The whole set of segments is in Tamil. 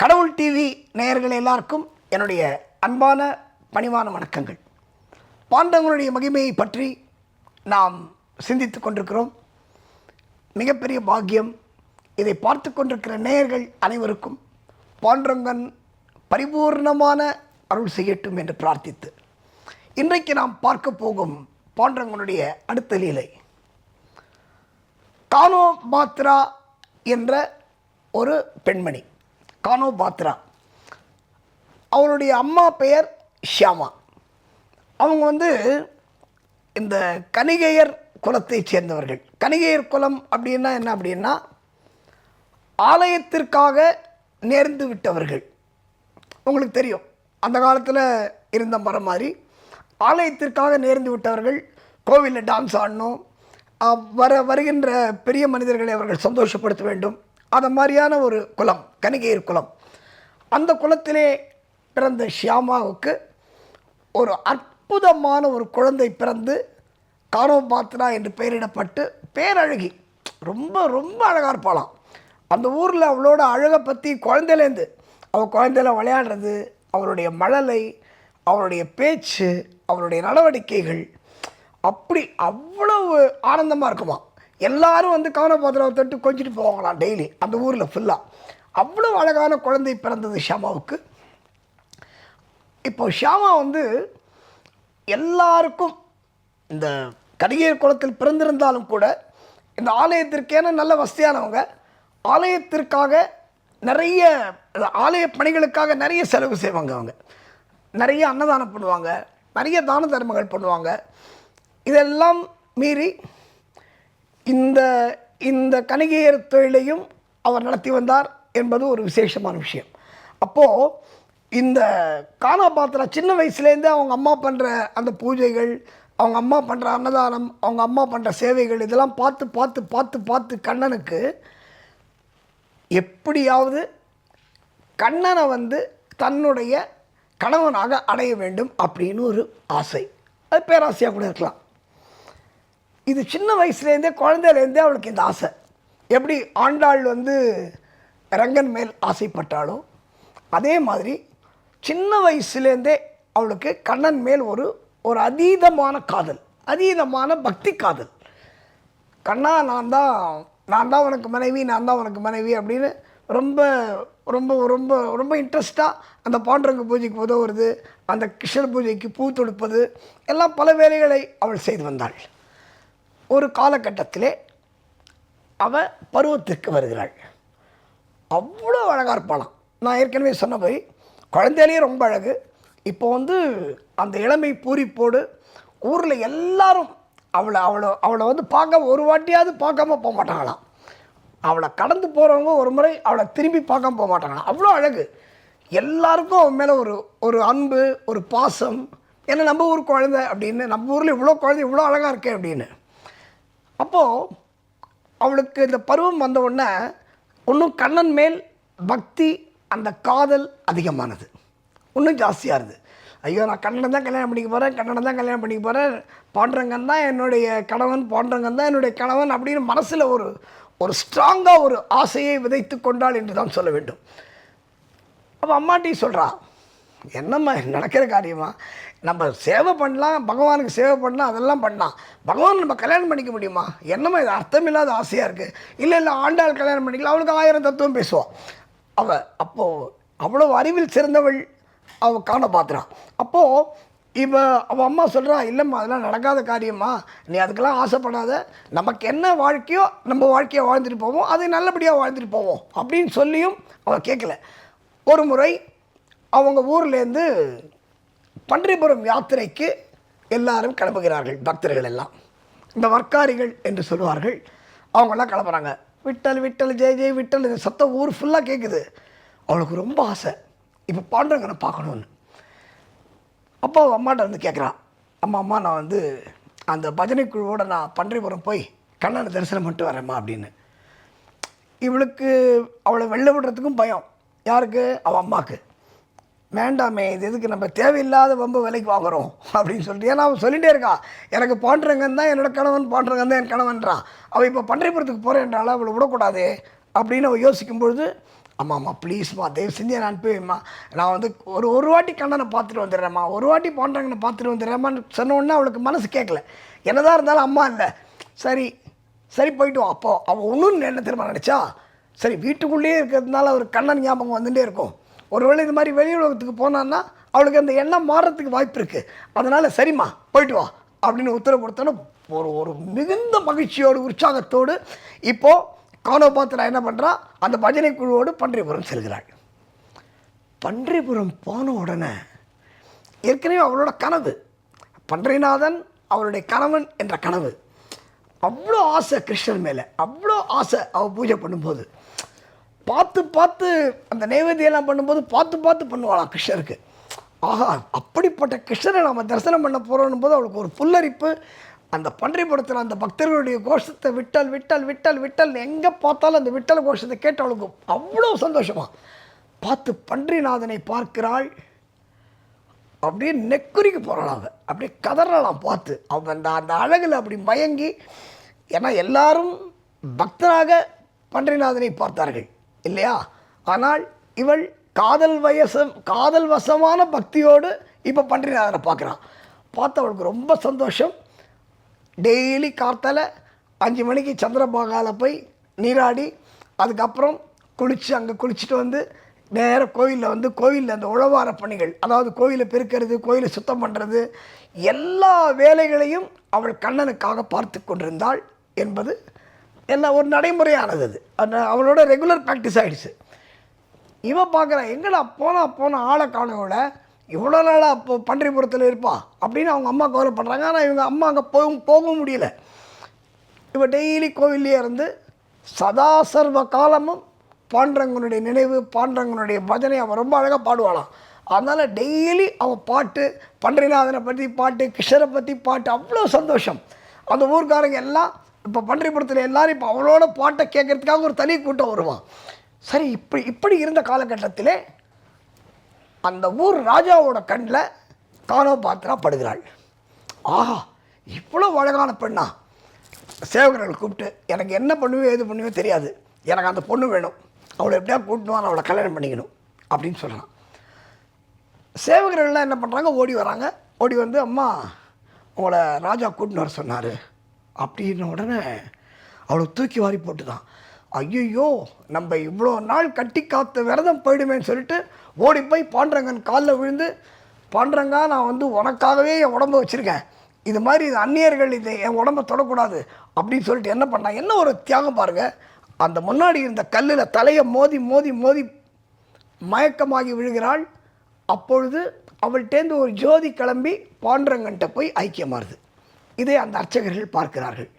கடவுள் டிவி நேயர்கள் எல்லாருக்கும் என்னுடைய அன்பான பணிவான வணக்கங்கள். பாண்டவங்களுடைய மகிமையை பற்றி நாம் சிந்தித்து கொண்டிருக்கிறோம். மிகப்பெரிய பாக்கியம் இதை பார்த்து கொண்டிருக்கிற நேயர்கள் அனைவருக்கும் பாண்டரங்கன் பரிபூர்ணமான அருள் செய்யட்டும் என்று பிரார்த்தித்து இன்றைக்கு நாம் பார்க்க போகும் பாண்டரங்கனுடைய அடுத்த லீலை. கானோ மாத்ரா என்ற ஒரு பெண்மணி. கானோ பாத்ரா அவருடைய அம்மா பெயர் ஷியாமா. அவங்க வந்து இந்த கணிகையர் குலத்தைச் சேர்ந்தவர்கள். கணிகையர் குலம் அப்படின்னா என்ன அப்படின்னா ஆலயத்திற்காக நேர்ந்து விட்டவர்கள். உங்களுக்கு தெரியும் அந்த காலத்தில் இருந்த மரம் மாதிரி ஆலயத்திற்காக நேர்ந்து விட்டவர்கள் கோவிலில் டான்ஸ் ஆடணும் வர வருகின்ற பெரிய மனிதர்களை அவர்கள் சந்தோஷப்படுத்த வேண்டும். அதை மாதிரியான ஒரு குலம் கணிகையர் குலம் அந்த குலத்திலே பிறந்த ஷியாமாவுக்கு ஒரு அற்புதமான ஒரு குழந்தை பிறந்து கானோபாத்ரா என்று பெயரிடப்பட்டு பேரழகி. ரொம்ப ரொம்ப அழகாக இருப்பாளாம் அந்த ஊரில் அவளோட அழகை பற்றி குழந்தையிலேருந்து அவள் குழந்தையில விளையாடுறது அவளுடைய மழலை அவளுடைய பேச்சு அவளுடைய நடவடிக்கைகள் அப்படி அவ்வளவு ஆனந்தமாக இருக்குமா. எல்லாரும் வந்து கானபாத்திராவை தொட்டு கொஞ்சிட்டு போவாங்களாம் டெய்லி. அந்த ஊரில் ஃபுல்லாக அவ்வளோ அழகான குழந்தை பிறந்தது ஷாமாவுக்கு இப்போ ஷியாமா வந்து எல்லாருக்கும் இந்த கடிகையர் குளத்தில் பிறந்திருந்தாலும் கூட இந்த ஆலயத்திற்கேன நல்ல வசதியானவங்க. ஆலயத்திற்காக நிறைய ஆலய பணிகளுக்காக நிறைய செலவு செய்வாங்க அவங்க. நிறைய அன்னதானம் பண்ணுவாங்க. நிறைய தான தர்மங்கள் பண்ணுவாங்க. இதெல்லாம் மீறி இந்த இந்த கணிகையர் தொழிலையும் அவர் நடத்தி வந்தார் என்பது ஒரு விசேஷமான விஷயம். அப்போது இந்த கானாபாத்திரா சின்ன வயசுலேருந்தே அவங்க அம்மா பண்ணுற அந்த பூஜைகள் அவங்க அம்மா பண்ணுற அன்னதானம் அவங்க அம்மா பண்ணுற சேவைகள் இதெல்லாம் பார்த்து பார்த்து பார்த்து பார்த்து கண்ணனுக்கு எப்படியாவது கண்ணனை வந்து தன்னுடைய கணவனாக அடைய வேண்டும் அப்படின்னு ஒரு ஆசை. அது பேராசையாக கூட இருக்கலாம். இது சின்ன வயசுலேருந்தே குழந்தையிலேருந்தே அவளுக்கு இந்த ஆசை. எப்படி ஆண்டாள் வந்து ரங்கன் மேல் ஆசைப்பட்டாளோ அதே மாதிரி சின்ன வயசுலேருந்தே அவளுக்கு கண்ணன் மேல் ஒரு ஒரு அதீதமான காதல் அதீதமான பக்தி காதல். கண்ணா நான் தான் நான் தான் உனக்கு மனைவி நான் தான் உனக்கு மனைவி அப்படின்னு ரொம்ப ரொம்ப ரொம்ப ரொம்ப இன்ட்ரெஸ்ட்டாக அந்த பாண்டரங்க பூஜைக்கு உதவுறது அந்த கிருஷ்ணர் பூஜைக்கு பூ தொடுப்பது எல்லாம் பல வேலைகளை அவள் செய்து வந்தாள். ஒரு காலகட்டத்திலே அவள் பருவத்திற்கு வருகிறாள். அவ்வளோ அழகாக இருப்பாளாம் நான் ஏற்கனவே சொன்னபடி குழந்தையிலேயே ரொம்ப அழகு. இப்போ வந்து அந்த இளமை பூரிப்போடு ஊரில் எல்லாரும் அவளை அவளை அவளை வந்து பார்க்க ஒரு வாட்டியாவது பார்க்காம போக மாட்டாங்களாம் அவளை கடந்து போகிறவங்க ஒரு முறை அவளை திரும்பி பார்க்காம போக மாட்டாங்களாம் அவ்வளோ அழகு. எல்லாருக்கும் அவன் மேலே ஒரு ஒரு அன்பு ஒரு பாசம். ஏன்னா நம்ம ஊர் குழந்தை அப்படின்னு நம்ம ஊரில் இவ்வளோ குழந்தை இவ்வளோ அழகாக இருக்கே அப்படின்னு. அப்போது அவளுக்கு இந்த பருவம் வந்த உடனே ஒன்றும் கண்ணன் மேல் பக்தி அந்த காதல் அதிகமானது. இன்னும் ஜாஸ்தியாக இருது ஐயோ நான் கண்ணனை தான் கல்யாணம் பண்ணிக்க போகிறேன் கண்ணனை தான் கல்யாணம் பண்ணிக்க போகிறேன் பாண்டரங்கன் தான் என்னுடைய கணவன் பாண்டரங்கன் தான் என்னுடைய கணவன் அப்படின்னு மனசில் ஒரு ஒரு ஸ்ட்ராங்காக ஒரு ஆசையை விதைத்து கொண்டாள் என்று தான் சொல்ல வேண்டும். அப்போ அம்மாட்டி சொல்கிறா என்னம்மா நடக்கிற காரியமா? நம்ம சேவை பண்ணலாம் பகவானுக்கு சேவை பண்ணலாம் அதெல்லாம் பண்ணலாம். பகவான் நம்ம கல்யாணம் பண்ணிக்க முடியுமா? என்னம்மா இது அர்த்தமில்லாத ஆசையாக இருக்குது இல்லை இல்லை ஆண்டாள் கல்யாணம் பண்ணிக்கலாம் அவளுக்கு ஆயிரம் தத்துவம் பேசுவாள் அவள் அப்போது அவ்வளோ அறிவில் சிறந்தவள் அவள் காண பார்த்துறான் அப்போது இவ அவள் அம்மா சொல்கிறா இல்லைம்மா அதெல்லாம் நடக்காத காரியம்மா நீ அதுக்கெல்லாம் ஆசைப்படாத. நமக்கு என்ன வாழ்க்கையோ நம்ம வாழ்க்கையை வாழ்ந்துட்டு போவோம் அதை நல்லபடியாக வாழ்ந்துட்டு போவோம் அப்படின்னு சொல்லியும் அவள் கேட்கல ஒரு முறை அவங்க ஊர்லேருந்து பன்றிபுரம் யாத்திரைக்கு எல்லாரும் கிளம்புகிறார்கள் பக்தர்கள் எல்லாம் இந்த வர்க்காரிகள் என்று சொல்லுவார்கள். அவங்கெல்லாம் கிளம்புறாங்க. விட்டல் விட்டல் ஜெய் ஜெய் விட்டல் இந்த சத்தம் ஊர் ஃபுல்லாக கேட்குது அவளுக்கு ரொம்ப ஆசை. இப்போ பாண்டவங்களை பார்க்கணுன்னு அப்போ அவள் அம்மாட்ட வந்து கேட்குறான் அம்மா அம்மா நான் வந்து அந்த பஜனை குழுவோட நான் பன்றிபுரம் போய் கண்ணனை தரிசனம் பண்ணிட்டு வரேம்மா அப்படின்னு. இவளுக்கு அவளை வெளில விடுறதுக்கும் பயம். யாருக்கு? அவள் அம்மாவுக்கு வேண்டாமே இது எதுக்கு நம்ம தேவையில்லாத வம்பு விலைக்கு வாங்குறோம் அப்படின்னு சொல்லிட்டு. ஏன்னா அவன் சொல்லிகிட்டே இருக்கா எனக்கு பாண்டுறங்கன் தான் என்னோட கணவன் பாண்டுறங்கன் தான் என் கணவன்றான் அவள் இப்போ பன்றிபுரத்துக்கு போகிறேன்றால அவளை விடக்கூடாதே அப்படின்னு அவள் யோசிக்கும் பொழுது அம்மா ப்ளீஸ்மா தயவு செஞ்சு நான் அனுப்பிவிம்மா. நான் வந்து ஒரு ஒரு வாட்டி கண்ணனை பார்த்துட்டு வந்துடுறேம்மா. ஒரு வாட்டி பாண்டுறங்கனை பார்த்துட்டு வந்துடுறேம்மான்னு சொன்ன உடனே அவளுக்கு மனசு கேட்கல என்னதான் இருந்தாலும் அம்மா இல்லை. சரி சரி போயிட்டு அப்போது அப்போ அவள் ஒன்றும் என்ன திரும்ப நினச்சா? சரி வீட்டுக்குள்ளேயே இருக்கிறதுனால ஒரு கண்ணன் ஞாபகம் வந்துகிட்டே இருக்கும். ஒருவேளை இது மாதிரி வெளி உலகத்துக்கு போனான்னா அவளுக்கு அந்த எண்ணம் மாறுறதுக்கு வாய்ப்பு இருக்குது அதனால் சரிம்மா போயிட்டு வா அப்படின்னு உத்தரவு கொடுத்தோன்னே ஒரு ஒரு மிகுந்த மகிழ்ச்சியோடு உற்சாகத்தோடு இப்போது கானோபாத்திரா என்ன பண்ணுறா அந்த பஜனை குழுவோடு பன்றிபுரம் செல்கிறாள். பன்றிபுரம் போன உடனே ஏற்கனவே அவளோட கனவு பன்றிநாதன் அவளுடைய கணவன் என்ற கனவு. அவ்வளோ ஆசை கிருஷ்ணன் மேலே அவ்வளோ ஆசை அவள் பூஜை பண்ணும்போது. பார்த்து பார்த்து அந்த நைவேத்தியெல்லாம் பண்ணும்போது பார்த்து பார்த்து பண்ணுவாளாம் கிருஷ்ணருக்கு. ஆஹா அப்படிப்பட்ட கிருஷ்ணரை நாம் தரிசனம் பண்ண போகிறோம் போது அவளுக்கு ஒரு புல்லரிப்பு. அந்த பன்றிபுரத்தில் அந்த பக்தர்களுடைய கோஷத்தை விட்டல் விட்டல் விட்டல் விட்டல் எங்கே பார்த்தாலும் அந்த விட்டல் கோஷத்தை கேட்டு அவளுக்கு அவ்வளோ சந்தோஷமாக பார்த்து பன்றிநாதனை பார்க்கிறாள். அப்படியே நெக்குறிக்கு போகிறாள் அப்படியே கதறலாம் பார்த்து. அவன் அந்த அந்த அழகில் அப்படி மயங்கி ஏன்னா எல்லாரும் பக்தராக பன்றிநாதனை பார்த்தார்கள். இல்லையா? ஆனால் இவள் காதல் வயசம் காதல் வசமான பக்தியோடு இப்போ பன்றிநாதனை பார்க்குறான். பார்த்து அவளுக்கு ரொம்ப சந்தோஷம். டெய்லி கார்த்தால அஞ்சு மணிக்கு சந்திரபாகால போய் நீராடி அதுக்கப்புறம் குளித்து அங்கே குளிச்சுட்டு வந்து நேராக கோயிலில் வந்து கோயிலில் அந்த உழவார பணிகள் அதாவது கோயிலை பெருக்கிறது கோயிலை சுத்தம் பண்ணுறது எல்லா வேலைகளையும் அவள் கண்ணனுக்காக பார்த்து கொண்டிருந்தாள் என்பது என்ன ஒரு நடைமுறையானது அது. அவளோட ரெகுலர் ப்ராக்டிஸ் ஆகிடுச்சு இவன் பார்க்குறான் எங்கடா போனா போன ஆளை காணவில்ல இவ்வளோ நாளாக இப்போ பன்றிபுரத்தில் இருப்பா. அப்படின்னு அவங்க அம்மா கவலைப்படுறாங்க ஆனால் இவங்க அம்மா அங்கே போகவும் போக முடியல. இவன் டெய்லி கோவில்லையே இருந்து சதா சர்வ காலமும் பாண்டரங்கனுடைய நினைவு பாண்டரங்கனுடைய பஜனை அவன் ரொம்ப அழகாக பாடுவாளாம். அதனால் டெய்லி அவன் பாட்டு பன்றிநாதனை பற்றி பாட்டு கிஷரை பற்றி பாட்டு அவ்வளோ சந்தோஷம். அந்த ஊர்க்காரங்க எல்லாம் இப்போ பன்றிபுரத்தில் எல்லாரும் இப்போ அவளோட பாட்டை கேட்கறதுக்காக ஒரு தனி கூட்டம் வருவான். சரி இப்படி இப்படி இருந்த காலகட்டத்திலே அந்த ஊர் ராஜாவோட கண்ணில் கானோ பாத்திரா படுகிறாள். ஆஹா இவ்வளோ அழகான பெண்ணா. சேவகர்கள் கூப்பிட்டு எனக்கு என்ன பண்ணுவே எது பண்ணுவே தெரியாது. எனக்கு அந்த பொண்ணு வேணும். அவளை எப்படியா கூட்டிட்டு அவளை கல்யாணம் பண்ணிக்கணும். அப்படின்னு சொல்கிறான் சேவகர்கள்லாம் என்ன பண்ணுறாங்க ஓடி வராங்க. ஓடி வந்து அம்மா உங்களை ராஜா கூட்டின்னு வர சொன்னார். அப்படின்ன உடனே அவளை தூக்கி வாரி போட்டுதான். ஐயோ நம்ம இவ்வளோ நாள் கட்டி காத்த விரதம் போயிடுமேன்னு சொல்லிட்டு ஓடி போய் பாண்டரங்கன் காலில் விழுந்து பாண்டரங்கா நான் வந்து உனக்காகவே என் உடம்ப வச்சுருக்கேன். இது மாதிரி இது அந்நியர்கள் இதை என் உடம்ப தொடக்கூடாது. அப்படின்னு சொல்லிட்டு என்ன பண்ணான் என்ன ஒரு தியாகம் பாருங்கள் அந்த முன்னாடி இருந்த கல்லில் தலையை மோதி மோதி மோதி மயக்கமாகி விழுகிறாள். அப்பொழுது அவள்கிட்டேருந்து ஒரு ஜோதி கிளம்பி பாண்டரங்கன்ட்ட போய் ஐக்கியமாறுது. இதை அந்த அர்ச்சகர்கள் பார்க்கிறார்கள்.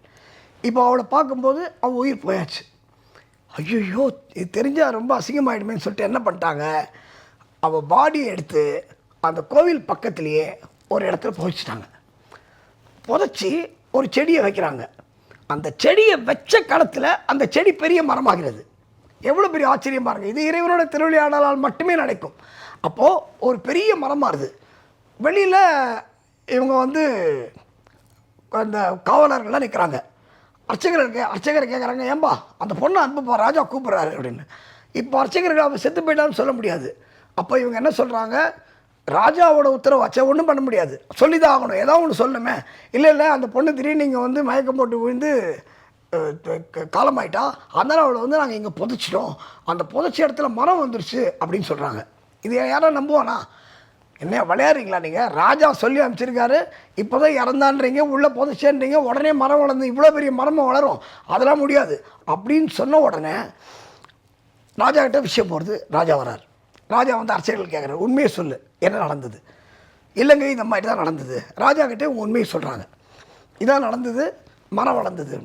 இப்போ அவளை பார்க்கும்போது அவள் உயிர் போயாச்சு. ஐயோ இது தெரிஞ்சால் ரொம்ப அசிங்கமாயிடுமேன்னு சொல்லிட்டு என்ன பண்ணிட்டாங்க? அவள் பாடியை எடுத்து அந்த கோவில் பக்கத்துலேயே ஒரு இடத்துல புதைச்சிட்டாங்க. புதைச்சி ஒரு செடியை வைக்கிறாங்க. அந்த செடியை வச்ச காலத்தில் அந்த செடி பெரிய மரமாகிறது. எவ்வளோ பெரிய ஆச்சரியம் பாருங்க. இது இறைவனோட திருவிளையாடலால் மட்டுமே நடக்கும். அப்போது ஒரு பெரிய மரம் மாறுது வெளியில் இவங்க வந்து அந்த காவலர்கள்லாம் நிற்கிறாங்க அர்ச்சகர் கே அர்ச்சகர் கேட்குறாங்க ஏம்பா அந்த பொண்ணை அனுப்புப்பா ராஜா கூப்பிட்றாரு அப்படின்னு. இப்போ அர்ச்சகர்கள் அவன் செத்து போயிட்டான்னு சொல்ல முடியாது. அப்போ இவங்க என்ன சொல்கிறாங்க ராஜாவோட உத்தரவு வச்சா ஒன்றும் பண்ண முடியாது. சொல்லி தான் ஆகணும். ஏதாவது ஒன்று சொல்லணுமே. இல்லை இல்லை அந்த பொண்ணு திடீர்னு நீங்கள் வந்து மயக்கம் போட்டு விழுந்து காலமாயிட்டா. அதனால் அவளை வந்து நாங்கள் இங்கே புதைச்சிட்டோம். அந்த புதைச்ச இடத்துல மரம் வந்துருச்சு அப்படின்னு சொல்கிறாங்க இது யாரும் நம்புவானா? என்ன விளையாடுறீங்களா நீங்கள் ராஜா சொல்லி அனுப்பிச்சிருக்காரு. இப்போ தான் இறந்தான்றீங்க உள்ளே புதைச்சேன்றீங்க உடனே மரம் வளர்ந்து இவ்வளோ பெரிய மரமும் வளரும் அதெல்லாம் முடியாது. அப்படின்னு சொன்ன உடனே ராஜா கிட்ட விஷயம் போகிறது ராஜா வரார் ராஜா வந்து அரசியல் கேட்குறாரு உண்மையை சொல்லு என்ன நடந்தது? இல்லைங்க இந்த மாதிரி தான் நடந்தது. ராஜா கிட்டே உண்மையை சொல்கிறாங்க இதான் நடந்தது மரம் வளர்ந்தது.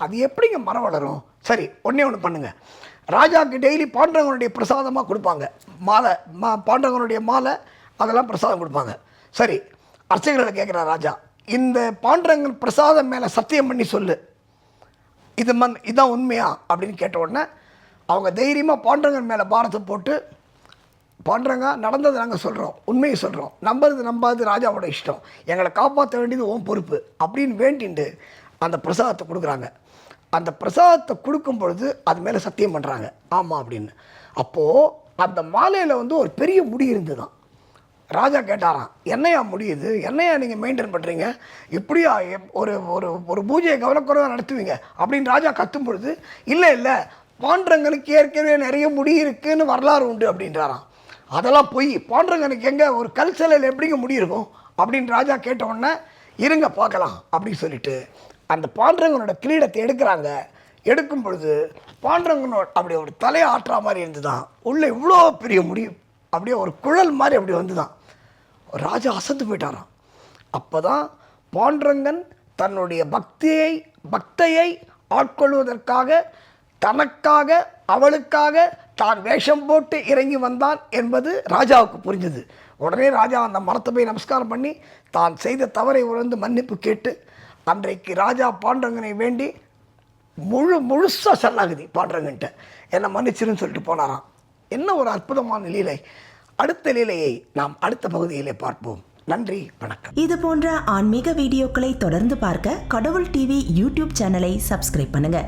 அது எப்படிங்க மரம் வளரும்? சரி ஒன்றே ஒன்று பண்ணுங்கள் ராஜாவுக்கு டெய்லி பாண்டவங்களுடைய பிரசாதமாக கொடுப்பாங்க. மாலை மா பாண்டவங்களுடைய மாலை அதெல்லாம் பிரசாதம் கொடுப்பாங்க. சரி அர்ச்சகர்களை கேட்குற ராஜா இந்த பாண்டரங்கன் பிரசாதம் மேலே சத்தியம் பண்ணி சொல்லு. இது மந் இதான் உண்மையா? அப்படின்னு கேட்ட உடனே அவங்க தைரியமாக பாண்டரங்கன் மேலே பாரத்தை போட்டு பாண்டரங்கா நடந்ததை நாங்கள் சொல்கிறோம் உண்மையை சொல்கிறோம் நம்புறது நம்பாது ராஜாவோட இஷ்டம். எங்களை காப்பாற்ற வேண்டியது உன் பொறுப்பு அப்படின்னு வேண்டிண்டு அந்த பிரசாதத்தை கொடுக்குறாங்க. அந்த பிரசாதத்தை கொடுக்கும் பொழுது அது மேலே சத்தியம் பண்ணுறாங்க ஆமாம் அப்படின்னு. அப்போது அந்த மாலையில் வந்து ஒரு பெரிய முடி இருந்துதான் ராஜா கேட்டாராம் என்னையா முடியுது? என்னையா நீங்கள் மெயின்டைன் பண்ணுறீங்க இப்படியா எப்- ஒரு ஒரு ஒரு பூஜையை கவனக்குறைவாக நடத்துவீங்க? அப்படின்னு ராஜா கத்தும் பொழுது இல்லை இல்லை பாண்டரங்கனுக்கு ஏற்கனவே நிறைய முடி இருக்குன்னு வரலாறு உண்டு அப்படின்றாராம். அதெல்லாம் பொய். பாண்டரங்கனுக்கு எங்கே ஒரு கல் சிலையில் எப்படிங்க முடி இருக்கும்? அப்படின்னு ராஜா கேட்ட உடனே இருங்க பார்க்கலாம் அப்படின்னு சொல்லிட்டு அந்த பாண்டரங்கனோட கிரீடத்தை எடுக்கிறாங்க. எடுக்கும் பொழுது பாண்டரங்கனோட அப்படி ஒரு தலையை ஆட்டுற மாதிரி இருந்துதான். உள்ளே இவ்வளோ பெரிய முடி அப்படியே ஒரு குழல் மாதிரி அப்படி வந்துதான். ராஜா அசந்து போயிட்டாராம். அப்போ தான் பாண்டரங்கன் தன்னுடைய பக்தியை பக்தையை ஆட்கொள்வதற்காக தனக்காக அவளுக்காக தான் வேஷம் போட்டு இறங்கி வந்தான் என்பது ராஜாவுக்கு புரிஞ்சது. உடனே ராஜா அந்த மரத்தை போய் நமஸ்காரம் பண்ணி தான் செய்த தவறை உணர்ந்து மன்னிப்பு கேட்டு அன்றைக்கு ராஜா பாண்டரங்கனை வேண்டி முழு முழுசாக சரணாகதி பாண்டரங்கன்ட்ட. என்னை மன்னிச்சிருன்னு சொல்லிட்டு போனாராம். என்ன ஒரு அற்புதமான லீலை. அடுத்த நிலையை நாம் அடுத்த பகுதியிலே பார்ப்போம். நன்றி வணக்கம். இது போன்ற ஆன்மீக வீடியோக்களை தொடர்ந்து பார்க்க கடவுள் டிவி யூடியூப் சேனலை சப்ஸ்கிரைப் பண்ணுங்க.